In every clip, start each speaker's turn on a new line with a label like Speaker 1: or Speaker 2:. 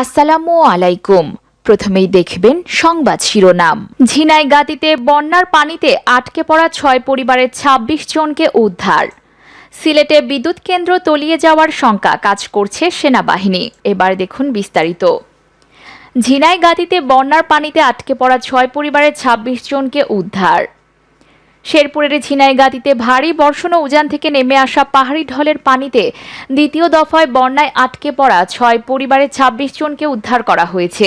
Speaker 1: আসসালামু আলাইকুম। প্রথমেই দেখবেন সংবাদ শিরোনাম। ঝিনাইগাতিতে বন্যার পানিতে আটকে পড়া ছয় পরিবারের ২৬ জনকে উদ্ধার। সিলেটে বিদ্যুৎ কেন্দ্র তলিয়ে যাওয়ার শঙ্কা কাজ করছে সেনাবাহিনী। এবার দেখুন বিস্তারিত। ঝিনাইগাতিতে বন্যার পানিতে আটকে পড়া ছয় পরিবারের ২৬ জনকে উদ্ধার। শেরপুরের ঝিনাইগাতিতে ভারী বর্ষণ ও উজান থেকে নেমে আসা পাহাড়ি ঢলের পানিতে দ্বিতীয় দফায় বন্যায় আটকে পড়া ছয় পরিবারের ২৬ জনকে উদ্ধার করা হয়েছে।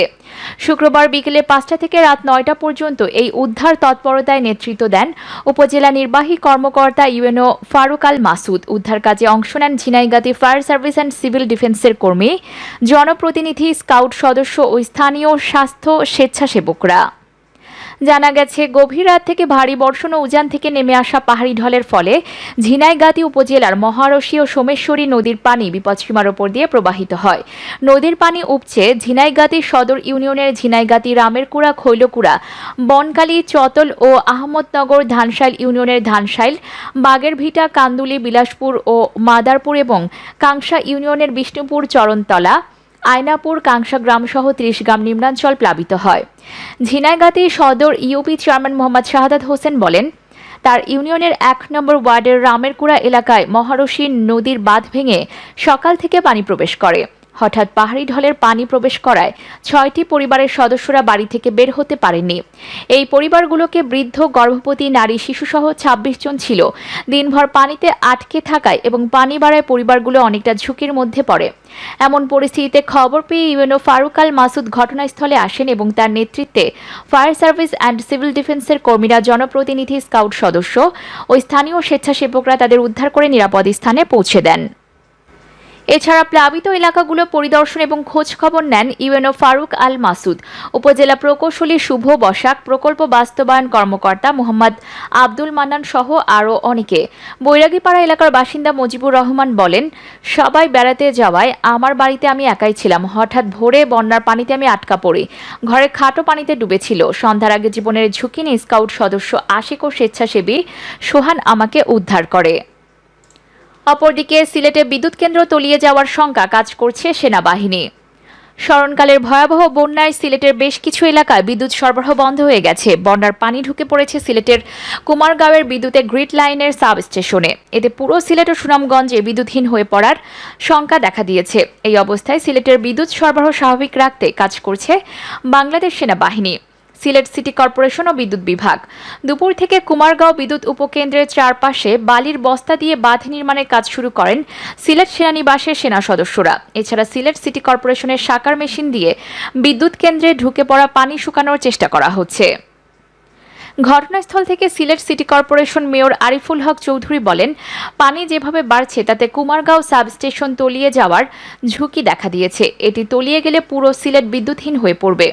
Speaker 1: শুক্রবার বিকেলে পাঁচটা থেকে রাত নয়টা পর্যন্ত এই উদ্ধার তৎপরতায় নেতৃত্ব দেন উপজেলা নির্বাহী কর্মকর্তা ইউএনও ফারুক আল মাসুদ। উদ্ধার কাজে অংশ নেন Jhenaigati fire service and civil ডিফেন্সের কর্মী, জনপ্রতিনিধি, স্কাউট সদস্য ও স্থানীয় স্বাস্থ্য স্বেচ্ছাসেবকরা। জানা গেছে, গভীর রাত থেকে ভারী বর্ষণ ও উজান থেকে নেমে আসা পাহাড়ি ঢলের ফলে ঝিনাইগাতি উপজেলার মহারশী ও সোমেশ্বরী নদীর পানি বিপদসীমার ওপর দিয়ে প্রবাহিত হয়। নদীর পানি উপচে ঝিনাইগাতি সদর ইউনিয়নের ঝিনাইগাতি রামেরকুড়া, খৈলকুড়া, বনকালী, চতল ও আহমদনগর ধানশাইল ইউনিয়নের ধানশাইল, বাগেরভিটা, কান্দুলি, বিলাসপুর ও মাদারপুর এবং কাংসা ইউনিয়নের বিষ্ণুপুর, চরণতলা আয়নাপুর কাংসা গ্রামসহ ত্রিশ গ্রাম নিম্নাঞ্চল প্লাবিত হয়। ঝিনাইগাতি সদর ইউপি চেয়ারম্যান মোহাম্মদ শাহাদাত হোসেন বলেন, তার ইউনিয়নের এক নম্বর ওয়ার্ডের রামেরকুড়া এলাকায় মহারশী নদীর বাঁধ ভেঙে সকাল থেকে পানি প্রবেশ করে। হঠাৎ পাহাড়ি ঢলের পানি প্রবেশ করায় ছয়টি পরিবারের সদস্যরা বাড়ি থেকে বের হতে পারেননি। এই পরিবারগুলোকে বৃদ্ধ, গর্ভবতী, নারী, শিশুসহ ২৬ জন ছিল। দিনভর পানিতে আটকে থাকায় এবং পানি বাড়ায় পরিবারগুলো অনেকটা ঝুঁকির মধ্যে পড়ে। এমন পরিস্থিতিতে খবর পেয়ে ইউএনও ফারুক আল মাসুদ ঘটনাস্থলে আসেন এবং তার নেতৃত্বে ফায়ার সার্ভিস অ্যান্ড সিভিল ডিফেন্সের কর্মীরা, জনপ্রতিনিধি, স্কাউট সদস্য ও স্থানীয় স্বেচ্ছাসেবকরা তাদের উদ্ধার করে নিরাপদ স্থানে পৌঁছে দেন। এছাড়া প্লাবিত এলাকাগুলো পরিদর্শন এবং খোঁজ খবর নেন ইউএনও ফারুক আল মাসুদ উপজেলা প্রকৌশলী শুভ বসাক, প্রকল্প বাস্তবায়ন কর্মকর্তা মোহাম্মদ আব্দুল মান্নান সহ আরও অনেকে। বৈরাগীপাড়া এলাকার বাসিন্দা মুজিবুর রহমান বলেন, সবাই বেড়াতে যাওয়ায় আমার বাড়িতে আমি একাই ছিলাম। হঠাৎ ভোরে বন্যার পানিতে আমি আটকা পড়ি। ঘরে খাটো পানিতে ডুবেছিল। সন্ধ্যার আগে জীবনের ঝুঁকি নিয়ে স্কাউট সদস্য আশিক ও স্বেচ্ছাসেবী সোহান আমাকে উদ্ধার করে। অপরদিকে সিলেটে বিদ্যুৎ কেন্দ্র তলিয়ে যাওয়ার শঙ্কা কাজ করছে সেনাবাহিনী। স্মরণকালের ভয়াবহ বন্যায় সিলেটের বেশ কিছু এলাকায় বিদ্যুৎ সরবরাহ বন্ধ হয়ে গেছে। বন্যার পানি ঢুকে পড়েছে সিলেটের কুমারগাঁওয়ের বিদ্যুতের গ্রিড লাইনের সাব স্টেশনে এতে পুরো সিলেট ও সুনামগঞ্জে বিদ্যুৎহীন হয়ে পড়ার শঙ্কা দেখা দিয়েছে। এই অবস্থায় সিলেটের বিদ্যুৎ সরবরাহ স্বাভাবিক রাখতে কাজ করছে বাংলাদেশ সেনাবাহিনী। সিলেট সিটি কর্পোরেশন ও বিদ্যুৎ বিভাগ। দুপুর থেকে কুমারগাঁও বিদ্যুৎ উপকেন্দ্রের চারপাশে বালির বস্তা দিয়ে বাঁধ নির্মাণের কাজ শুরু করেন সিলেট সেনানিবাসের সেনা সদস্যরা। এছাড়া সিলেট সিটি কর্পোরেশনের শাকার মেশিন দিয়ে বিদ্যুৎ কেন্দ্রে ঢুকে পড়া পানি শুকানোর চেষ্টা করা হচ্ছে। ঘটনাস্থল থেকে Sylhet city corporation mayor Ariful Haque Chowdhury বলেন, পানি যেভাবে বাড়ছে তাতে কুমারগাঁও সাবস্টেশন তলিয়ে যাওয়ার ঝুঁকি দেখা দিয়েছে। এটি তলিয়ে গেলে পুরো সিলেট বিদ্যুৎহীন হয়ে পড়বে।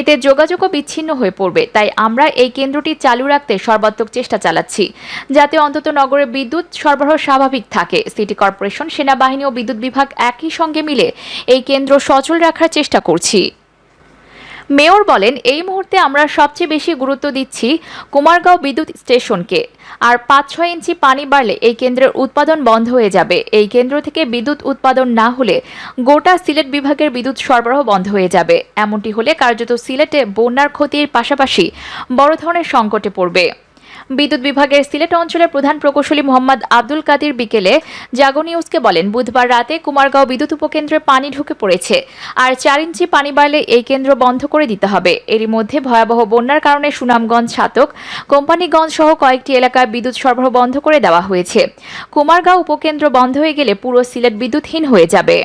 Speaker 1: এতে যোগাযোগও বিচ্ছিন্ন হয়ে পড়বে। তাই আমরা এই কেন্দ্রটি চালু রাখতে সর্বাত্মক চেষ্টা চালাচ্ছি। যাতে অন্তত নগরে বিদ্যুৎ সরবরাহ স্বাভাবিক থাকে। সিটি কর্পোরেশন, সেনাবাহিনী ও বিদ্যুৎ বিভাগ একই সঙ্গে মিলে এই কেন্দ্র সচল রাখার চেষ্টা করছি। মেয়র বলেন, এই মুহূর্তে আমরা সবচেয়ে বেশি গুরুত্ব দিচ্ছি কুমারগাঁও বিদ্যুৎ স্টেশনকে। আর পাঁচ ছয় ইঞ্চি পানি বাড়লে এই কেন্দ্রের উৎপাদন বন্ধ হয়ে যাবে। এই কেন্দ্র থেকে বিদ্যুৎ উৎপাদন না হলে গোটা সিলেট বিভাগের বিদ্যুৎ সরবরাহ বন্ধ হয়ে যাবে। এমনটি হলে কার্যত সিলেটে বন্যার ক্ষতির পাশাপাশি বড় ধরনের সংকটে পড়বে। বিদ্যুৎ বিভাগের সিলেট অঞ্চলের প্রধান প্রকৌশলী মোহাম্মদ আব্দুল কাদির বিকেলে জাগো নিউজকে বলেন, বুধবার রাতে কুমারগাঁও বিদ্যুৎ উপকেন্দ্রে পানি ঢুকে পড়েছে আর চার ইঞ্চি পানি বাড়লে এই কেন্দ্র বন্ধ করে দিতে হবে। এরই মধ্যে ভয়াবহ বন্যার কারণে সুনামগঞ্জ ছাতক, কোম্পানিগঞ্জ সহ কয়েকটি এলাকায় বিদ্যুৎ সরবরাহ বন্ধ করে দেওয়া হয়েছে। কুমারগাঁও উপকেন্দ্র বন্ধ হয়ে গেলে পুরো সিলেট বিদ্যুৎহীন হয়ে যাবে।